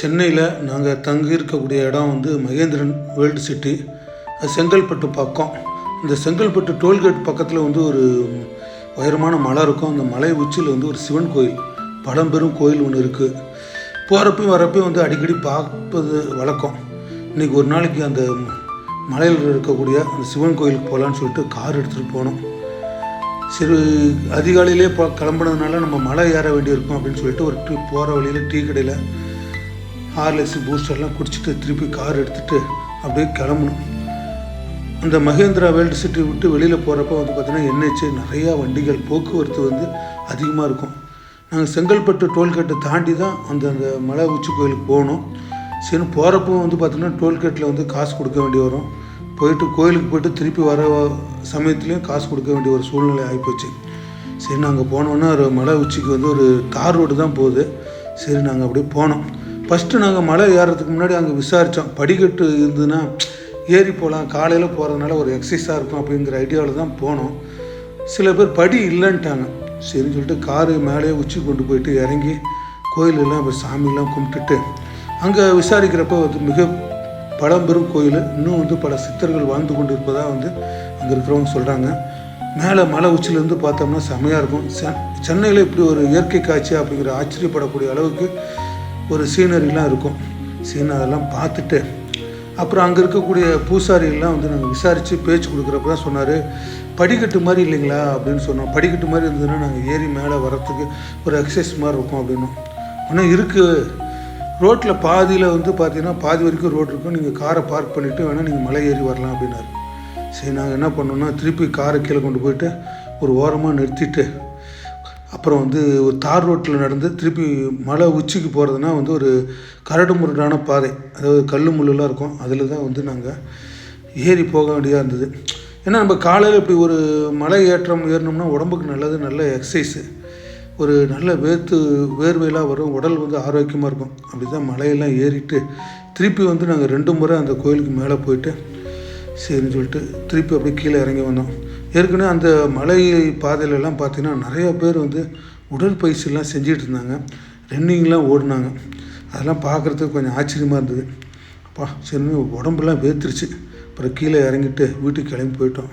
சென்னையில் நாங்கள் தங்கி இருக்கக்கூடிய இடம் வந்து மகேந்திரன் வேர்ல்டு சிட்டி. செங்கல்பட்டு பக்கம். இந்த செங்கல்பட்டு டோல்கேட் பக்கத்தில் வந்து ஒரு உயரமான மலை இருக்கும். அந்த மலை உச்சியில் வந்து ஒரு சிவன் கோயில். பழம்பெரும் கோயில் ஒன்று இருக்குது போகிறப்பையும் வரப்பையும் வந்து அடிக்கடி பார்ப்பது வழக்கம். இன்றைக்கி ஒரு நாளைக்கு அந்த மலையில் இருக்கக்கூடிய அந்த சிவன் கோயிலுக்கு போகலான்னு சொல்லிட்டு கார் எடுத்துகிட்டு போனோம். சரி அதிகாலையிலே போ கிளம்புனதுனால நம்ம மலை ஏற வேண்டியிருக்கும் அப்படின்னு சொல்லிட்டு ஒரு டீ போகிற வழியில் டீ கடையில் ஹார்லிக்ஸ் பூஸ்டர்லாம் குடிச்சிட்டு திருப்பி கார் எடுத்துகிட்டு அப்படியே கிளம்பணும். அந்த மகேந்திரா வேர்ல்டு சிட்டி விட்டு வெளியில் போகிறப்ப வந்து பார்த்திங்கன்னா என்ஹெச் நிறையா வண்டிகள் போக்குவரத்து வந்து அதிகமாக இருக்கும். நாங்கள் செங்கல்பட்டு டோல்கேட்டை தாண்டி தான் அந்த அந்த மலை உச்சி கோயிலுக்கு போகணும் சரி போகிறப்போ வந்து பார்த்திங்கன்னா டோல்கேட்டில் வந்து காசு கொடுக்க வேண்டி வரும். போயிட்டு கோயிலுக்கு போயிட்டு திருப்பி வர சமயத்துலேயும் காசு கொடுக்க வேண்டிய ஒரு சூழ்நிலை ஆகிப்போச்சு சரி நாங்கள் போனோன்னா ஒரு மலை உச்சிக்கு வந்து ஒரு தார் ரோடு தான் போகுது. சரி நாங்கள் அப்படியே போனோம். ஃபஸ்ட்டு நாங்கள் மலை ஏறுறதுக்கு முன்னாடி அங்கே விசாரித்தோம் படிக்கட்டு இருந்ததுன்னா ஏறி போகலாம் காலையில் போகிறதுனால ஒரு எக்ஸசைஸாக இருக்கும் அப்படிங்கிற ஐடியாவில் தான் போனோம். சில பேர் படி இல்லைன்ட்டாங்க. சரின்னு சொல்லிட்டு காரு மேலே உச்சி கொண்டு போயிட்டு இறங்கி கோயிலெல்லாம் போய் சாமியெல்லாம் கும்பிட்டுட்டு அங்கே விசாரிக்கிறப்ப வந்து மிக பழம்பெரும் கோயில். இன்னும் வந்து பல சித்தர்கள் வாழ்ந்து கொண்டு இருப்பதாக வந்து அங்கே இருக்கிறவங்க சொல்கிறாங்க மேலே மலை உச்சிலேருந்து பார்த்தோம்னா செமையாக இருக்கும். செ சென்னையில் இப்படி ஒரு இயற்கை காட்சி அப்படிங்கிற ஆச்சரியப்படக்கூடிய அளவுக்கு ஒரு சீனரிலாம் இருக்கும். சீன் அதெல்லாம் பார்த்துட்டு அப்புறம் அங்கே இருக்கக்கூடிய பூசாரிகள்லாம் வந்து நாங்கள் விசாரித்து பேச்சு கொடுக்குறப்ப தான் சொன்னார் படிக்கட்டு மாதிரி இல்லைங்களா அப்படின்னு சொன்னோம். படிக்கட்டு மாதிரி இருந்ததுன்னா நாங்கள் ஏறி மேலே வரத்துக்கு ஒரு எக்ஸசைஸ் மாதிரி இருக்கும் அப்படின்னும். ஆனால் இருக்குது ரோட்டில் பாதியில் வந்து பார்த்தீங்கன்னா பாதி வரைக்கும் ரோடு இருக்கும். நீங்கள் காரை பார்க் பண்ணிவிட்டு வேணால் நீங்கள் மலை ஏறி வரலாம் அப்படின்னாரு. சரி நாங்கள் என்ன பண்ணோம்னா திருப்பி காரை கீழே கொண்டு போயிட்டு ஒரு ஓரமாக நிறுத்திட்டு அப்புறம் வந்து ஒரு தார் ரோட்டில் நடந்து திருப்பி மலை உச்சிக்கு போகிறதுனா வந்து ஒரு கரடு முரடான பாதை. அதாவது கல் முள்ளெலாம் இருக்கும். அதில் தான் வந்து நாங்கள் ஏறி போக வேண்டியதாக இருந்தது. ஏன்னா நம்ம காலையில் இப்படி ஒரு மலை ஏற்றம் ஏறினோம்னா உடம்புக்கு நல்லது நல்ல எக்ஸசைஸு ஒரு நல்ல வேர்த்து வேர்வையெல்லாம் வரும். உடல் வந்து ஆரோக்கியமாக இருக்கும். அப்படி தான் மலையெல்லாம் ஏறிட்டு திருப்பி வந்து நாங்கள் ரெண்டு முறை அந்த கோயிலுக்கு மேலே போயிட்டு சரின்னு சொல்லிட்டு திருப்பி அப்படியே கீழே இறங்கி வந்தோம். ஏற்கனவே அந்த மலை பாதையிலலாம் பார்த்தீங்கன்னா நிறைய பேர் வந்து உடற்பயிற்சிலாம் செஞ்சிட்டு இருந்தாங்க ரன்னிங்லாம் ஓடினாங்க. அதெல்லாம் பார்க்குறதுக்கு கொஞ்சம் ஆச்சரியமாக இருந்தது. அப்பா சரி உடம்புலாம் வேர்த்துருச்சு. அப்புறம் கீழே இறங்கிட்டு வீட்டுக்கு கிளம்பி போயிட்டோம்.